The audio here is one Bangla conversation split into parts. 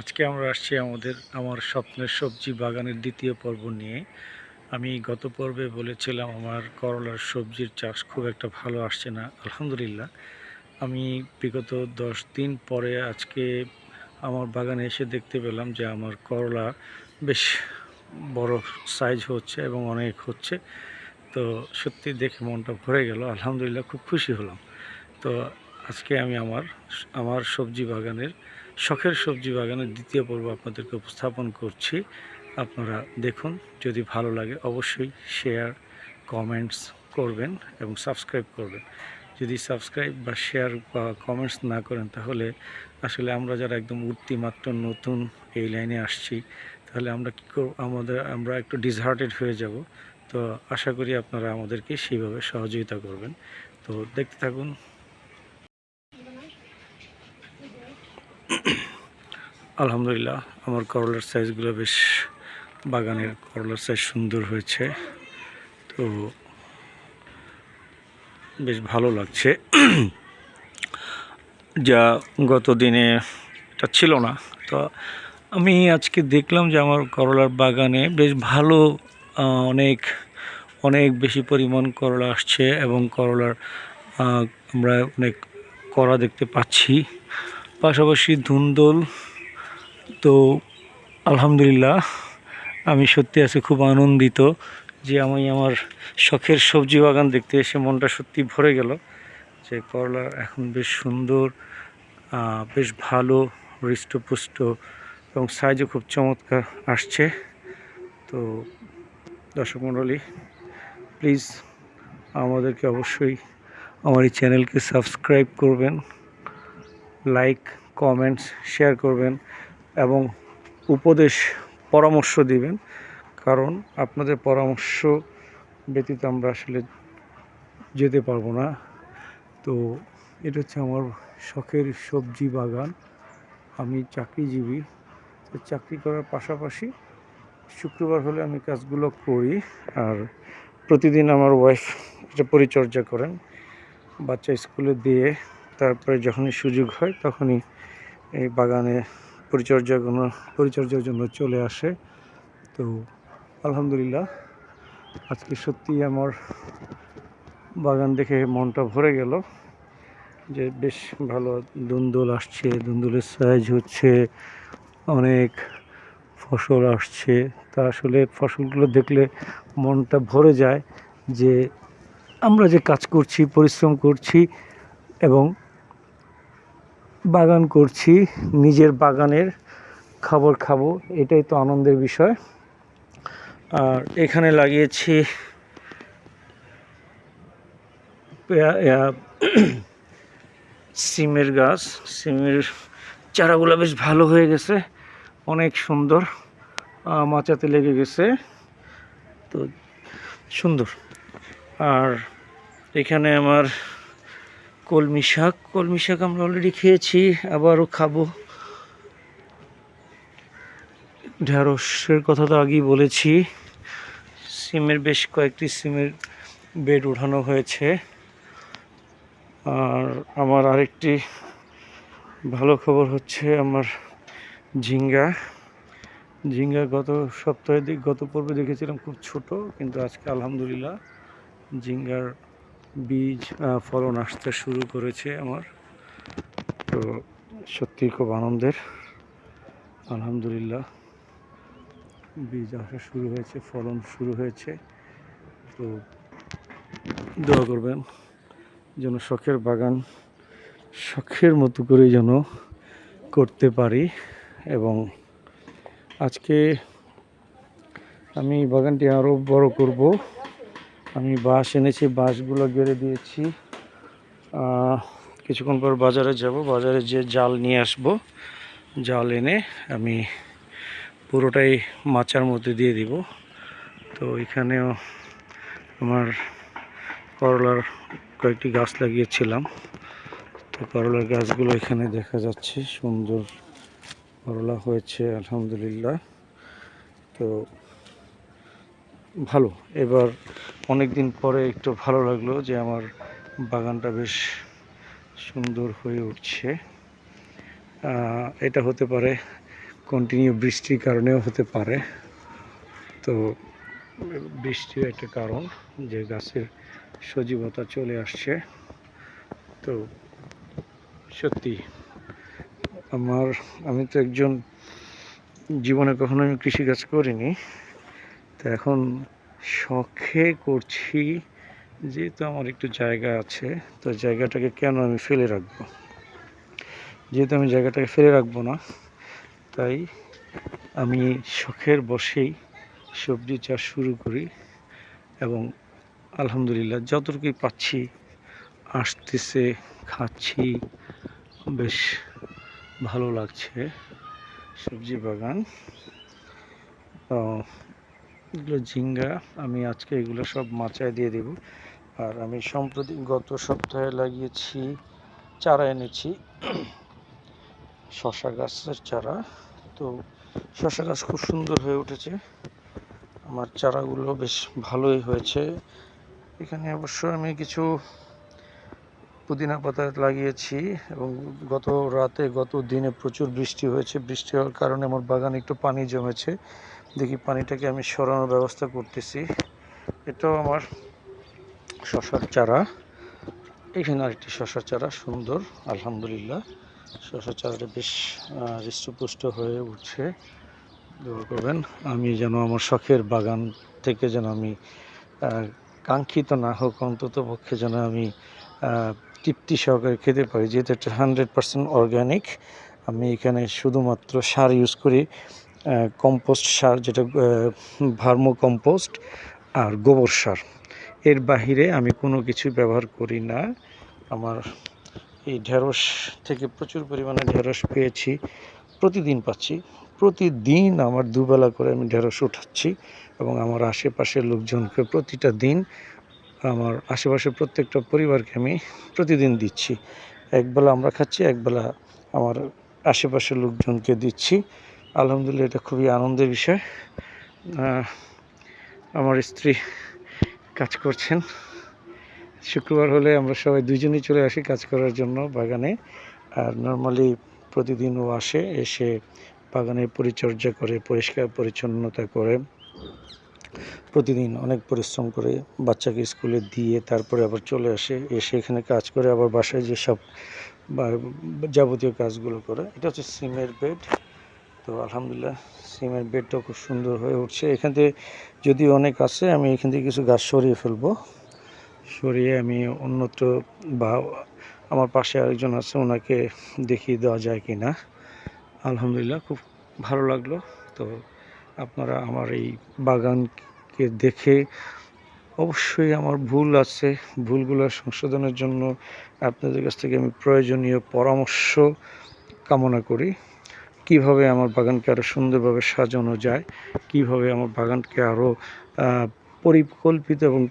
আজকে আমরা আসছি আমাদের, আমার স্বপ্নের সবজি বাগানের দ্বিতীয় পর্ব নিয়ে। আমি গত পর্বে বলেছিলাম আমার করলার সবজির চাষ খুব একটা ভালো আসছে না, আলহামদুলিল্লাহ। আমি বিগত দশ দিন পরে আজকে আমার বাগানে এসে দেখতে পেলাম যে আমার করলা বেশ বড় সাইজ হচ্ছে এবং অনেক হচ্ছে। তো সত্যি দেখে মনটা ভরে গেল, আলহামদুলিল্লাহ খুব খুশি হলাম। তো আজকে আমি আমার আমার সবজি বাগানের শখের সবজি বাগানের দ্বিতীয় পর্ব আপনাদেরকে উপস্থাপন করছি। আপনারা দেখুন, যদি ভালো লাগে অবশ্যই শেয়ার কমেন্টস করবেন এবং সাবস্ক্রাইব করবেন। যদি সাবস্ক্রাইব বা শেয়ার বা কমেন্টস না করেন, তাহলে আসলে আমরা যারা একদম উঠতি মাত্র নতুন এই লাইনে আসছি, তাহলে আমরা কী করব, আমাদের, আমরা একটু ডিসহার্টেড হয়ে যাব। তো আশা করি আপনারা আমাদেরকে সেইভাবে সহযোগিতা করবেন। তো দেখতে থাকুন আলহামদুলিল্লাহ, আমার করলার সাইজগুলো বেশ বাগানের করলার সাইজ সুন্দর হয়েছে। তো বেশ ভালো লাগছে। যা গত দিনে এটা ছিল না। তো আমি আজকে দেখলাম যে আমার করলার বাগানে বেশ ভালো অনেক অনেক বেশি পরিমাণ করলা আসছে এবং করলার আমরা অনেক করা দেখতে পাচ্ছি। পাশাপাশি ধুন্দল তো আলহামদুলিল্লাহ, আমি সত্যি আছি, খুব আনন্দিত যে আমি আমার শখের সবজি বাগান দেখতে এসে মনটা সত্যি ভরে গেল যে করলা এখন বেশ সুন্দর বেশ ভালো, হৃষ্টপুষ্ট এবং সাইজও খুব চমৎকার আসছে। তো দর্শক মণ্ডলী প্লিজ আমাদেরকে অবশ্যই আমার এই চ্যানেলকে সাবস্ক্রাইব করবেন লাইক কমেন্টস শেয়ার করবেন। এবং উপদেশ পরামর্শ দিবেন, কারণ আপনাদের পরামর্শ ব্যতীত আমরা আসলে যেতে পারব না। তো এটা হচ্ছে আমার শখের সবজি বাগান। আমি চাকরিজীবী, তো চাকরি করার পাশাপাশি শুক্রবার হলে আমি কাজগুলো করি আর প্রতিদিন আমার ওয়াইফ এটা পরিচর্যা করেন। বাচ্চা স্কুলে দিয়ে তারপরে যখনই সুযোগ হয় তখনই এই বাগানে পরিচর্যা পরিচর্যার জন্য চলে আসে। তো আলহামদুলিল্লাহ, আজকে সত্যি আমার বাগান দেখে মনটা ভরে গেল যে বেশ ভালো দুন্দুল আসছে, দুন্দুলের সাইজ হচ্ছে, অনেক ফসল আসছে। তা আসলে ফসলগুলো দেখলে মনটা ভরে যায় যে আমরা যে কাজ করছি, পরিশ্রম করছি এবং বাগান করছি, নিজের বাগানের খাবার খাব, এটাই তো আনন্দের বিষয়। আর এখানে লাগিয়েছি সিমের গাছ। সিমের চারাগুলো বেশ ভালো হয়ে গেছে, অনেক সুন্দর মাচাতে লেগে গেছে, তো সুন্দর। আর এখানে আমার কলমি শাক কলমি শাক আমরা অলরেডি খেয়েছি, আবারও খাব। ঢ্যাঁড়সের কথা তো আগেই বলেছি। সিমের বেশ কয়েকটি সিমের বেড উঠানো হয়েছে। আর আমার আরেকটি ভালো খবর হচ্ছে আমার ঝিঙ্গা। ঝিঙ্গা গত সপ্তাহে গত পর্বে দেখেছিলাম খুব ছোট, কিন্তু আজকে আলহামদুলিল্লাহ ঝিঙ্গার বীজ ফলন আসতে শুরু করেছে আমার। তো সত্যি খুব আনন্দের। আলহামদুলিল্লাহ, বীজ আসা শুরু হয়েছে, ফলন শুরু হয়েছে। তো দোয়া করবেন যেন শখের বাগান শখের মতো করে যেন করতে পারি। এবং আজকে আমি বাগানটি আরও বড় করব। আমি বাঁশ এনেছি, বাঁশগুলো গেড়ে দিয়েছি। কিছুক্ষণ পর বাজারে যাব। বাজারে যে জাল নিয়ে আসব, জাল এনে আমি পুরোটাই মাচার মধ্যে দিয়ে দিব। তো এখানেও আমার করলার কয়েকটি গাছ লাগিয়েছিলাম। তো করলার গাছগুলো এখানে দেখা যাচ্ছে, সুন্দর করলা হয়েছে, আলহামদুলিল্লাহ। তো ভালো। এবার অনেক দিন পরে একটু ভালো লাগল যে আমার বাগানটা বেশ সুন্দর হয়ে উঠছে। এটা হতে পারে কন্টিনিউ বৃষ্টির কারণেও হতে পারে। তো, বৃষ্টির একটা কারণ যে গাছের সজীবতা চলে আসছে। তো, সত্যি, আমার, আমি তো একজন, জীবনে কখনো আমি কৃষিকাজ করিনি। তো এখন শখে করছি, যেহেতু আমার একটু জায়গা আছে, তো জায়গাটাকে কেন আমি ফেলে রাখব? যেহেতু আমি জায়গাটাকে ফেলে রাখব না, তাই আমি শখের বসেই সবজি চাষ শুরু করি এবং আলহামদুলিল্লাহ যতটুকুই পাচ্ছি আসতেছে, খাচ্ছি, বেশ ভালো লাগছে সবজি বাগান। এগুলো ঝিঙ্গা, আমি আজকে এগুলো সব মাচায় দিয়ে দেব। আর আমি সম্প্রতি গত সপ্তাহে লাগিয়েছি, চারা এনেছি শশা গাছের চারা। তো শশা গাছ খুব সুন্দর হয়ে উঠেছে। আমার চারাগুলো বেশ ভালোই হয়েছে। এখানে অবশ্য আমি কিছু পুদিনা পাতা লাগিয়েছি এবং গত রাতে, গত দিনে প্রচুর বৃষ্টি হয়েছে। বৃষ্টি হওয়ার কারণে আমার বাগানে একটু পানি জমেছে। দেখি পানিটাকে আমি সরানোর ব্যবস্থা করতেছি। এটাও আমার শশার চারা। এখানে আরেকটি শশার চারা, সুন্দর, আলহামদুলিল্লাহ। শশা চারাটা বেশ হৃষ্টপুষ্ট হয়ে উঠছে। দোয়া করবেন, আমি যেন আমার শখের বাগান থেকে যেন আমি কাঙ্ক্ষিত না হোক, অন্তত পক্ষে যেন আমি তৃপ্তি সহকারে খেতে পারি। যেহেতু একটা হান্ড্রেড পার্সেন্ট অর্গ্যানিক আমি এখানে শুধুমাত্র সার ইউজ করি। কম্পোস্ট সার যেটা ভার্মো কম্পোস্ট আর গোবর সার। এর বাহিরে আমি কোনো কিছু ব্যবহার করি না। আমার এই ঢেঁড়স থেকে প্রচুর পরিমাণে ঢেঁড়স পেয়েছি, প্রতিদিন পাচ্ছি। প্রতিদিন আমার দুবেলা করে আমি ঢেঁড়স উঠাচ্ছি এবং আমার আশেপাশের লোকজনকে প্রতিটা দিন আমার আশেপাশের প্রত্যেকটা পরিবারকে আমি প্রতিদিন দিচ্ছি। একবেলা আমরা খাচ্ছি, একবেলা আমার আশেপাশের লোকজনকে দিচ্ছি। আলহামদুলিল্লাহ, এটা খুবই আনন্দের বিষয়। আমার স্ত্রী কাজ করছেন। শুক্রবার হলে আমরা সবাই দুজনেই চলে আসি কাজ করার জন্য বাগানে। আর নর্মালি প্রতিদিন ও আসে, এসে বাগানের পরিচর্যা করে, পরিষ্কার পরিচ্ছন্নতা করে। প্রতিদিন অনেক পরিশ্রম করে বাচ্চাকে স্কুলে দিয়ে তারপরে আবার চলে আসে, এসে এখানে কাজ করে, আবার বাসায় যেসব যাবতীয় কাজগুলো করে। এটা হচ্ছে সিমের বেড। তো আলহামদুলিল্লাহ, সিমের বেডটাও খুব সুন্দর হয়ে উঠছে। এখান থেকে যদি অনেক আছে, আমি এখান থেকে কিছু গাছ সরিয়ে ফেলব। সরিয়ে আমি অন্যত্র বা আমার পাশে আরেকজন আছে, ওনাকে দেখিয়ে দেওয়া যায় কি না আলহামদুলিল্লাহ, খুব ভালো লাগল। তো আপনারা আমার এই বাগানকে দেখে অবশ্যই আমার ভুল আছে। ভুলগুলো সংশোধনের জন্য আপনাদের কাছ থেকে আমি প্রয়োজনীয় পরামর্শ কামনা করি। কীভাবে আমার বাগানকে আরও সুন্দরভাবে সাজানো যায়, কীভাবে আমার বাগানকে আরও পরিকল্পিত এবং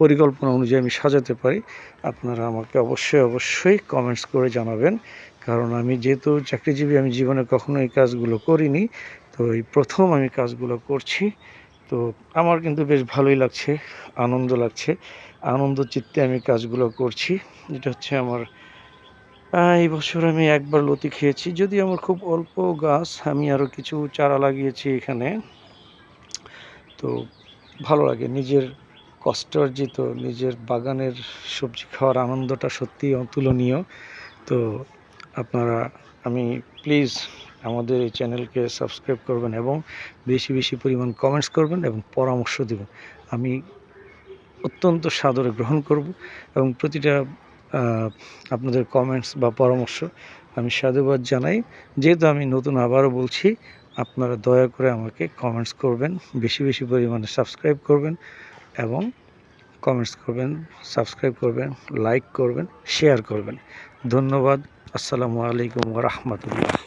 পরিকল্পনা অনুযায়ী আমি সাজাতে পারি, আপনারা আমাকে অবশ্যই অবশ্যই কমেন্টস করে জানাবেন। কারণ আমি যেহেতু চাকরিজীবী, আমি জীবনে কখনো এই কাজগুলো করিনি, তো এই প্রথম আমি কাজগুলো করছি। তো আমার কিন্তু বেশ ভালোই লাগছে, আনন্দ লাগছে। আনন্দ চিত্তে আমি কাজগুলো করছি। এটা হচ্ছে আমার এই বছর আমি একবার লতি খেয়েছি। যদি আমার খুব অল্প গাছ, আমি আরও কিছু চারা লাগিয়েছি এখানে। তো ভালো লাগে, নিজের কষ্ট অর্জিত নিজের বাগানের সবজি খাওয়ার আনন্দটা সত্যিই অতুলনীয়। তো আপনারা, আমি প্লিজ আমাদের এই চ্যানেলকে সাবস্ক্রাইব করবেন এবং বেশি বেশি পরিমাণ কমেন্টস করবেন এবং পরামর্শ দেবেন। আমি অত্যন্ত সাদরে গ্রহণ করব এবং প্রতিটা আপনাদের কমেন্টস বা পরামর্শ আমি সাধুবাদ জানাই। যেহেতু আমি নতুন আবারও বলছি, আপনারা দয়া করে আমাকে কমেন্টস করবেন, বেশি বেশি পরিমাণে সাবস্ক্রাইব করবেন এবং কমেন্টস করবেন সাবস্ক্রাইব করবেন লাইক করবেন শেয়ার করবেন। ধন্যবাদ। আসসালামু আলাইকুম রহমতুল্লাহ।